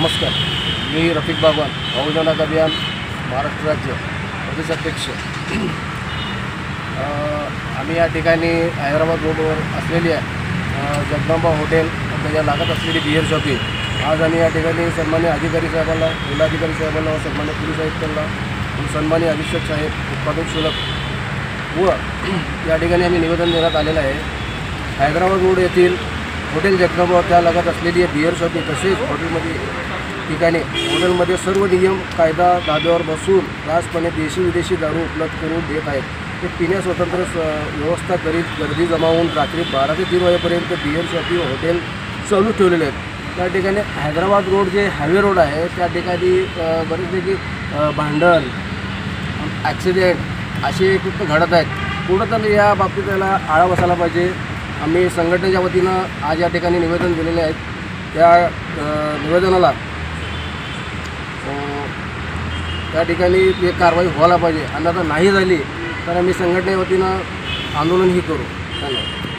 नमस्कार. मी रफिक बागवान बहुजनाक अभियान महाराष्ट्र राज्य प्रदेशाध्यक्ष आम्ही या ठिकाणी हैदराबाद रोडवर असलेली आहे. जगदंबा हॉटेल त्याच्या लागत असलेली बिअर शॉपिंग आज आम्ही या ठिकाणी सन्मान्य अधिकारी साहेबांना जिल्हाधिकारी साहेबांना व सन्मान्य पोलीस आयुक्तांना सन्मान्य अधीक्षक साहेब उत्पादक शुल्क व या ठिकाणी आम्ही निवेदन देण्यात आलेलं आहे. हैदराबाद रोड येथील हॉटेल जगदंबा त्या लागत असलेली बिअर शॉपिंग तसेच हॉटेलमध्ये ठिकाणी हॉटेलमध्ये सर्व नियम कायदा धाब्यावर बसून खासपणे देशी विदेशी दारू उपलब्ध करून देत आहेत. ते पिण्या स्वतंत्र स व्यवस्था करीत गर्दी जमावून रात्री बारा ते तीन वाजेपर्यंत बिअर शॉपिंग हॉटेल चालू ठेवलेले आहेत. त्या ठिकाणी हैदराबाद रोड जे हायवे रोड आहे त्या ठिकाणी बरेचपैकी भांडण ॲक्सिडेंट असे खूप घडत आहेत. कुठं या बाबतीत त्याला आळा बसायला पाहिजे. आम्ही संघटनेच्या वतीनं आज या ठिकाणी निवेदन दिलेले आहेत. त्या निवेदनाला त्या ठिकाणी एक कारवाई व्हायला पाहिजे. आणि आता नाही झाली तर आम्ही संघटनेवतीनं आंदोलनही करू. धन्यवाद.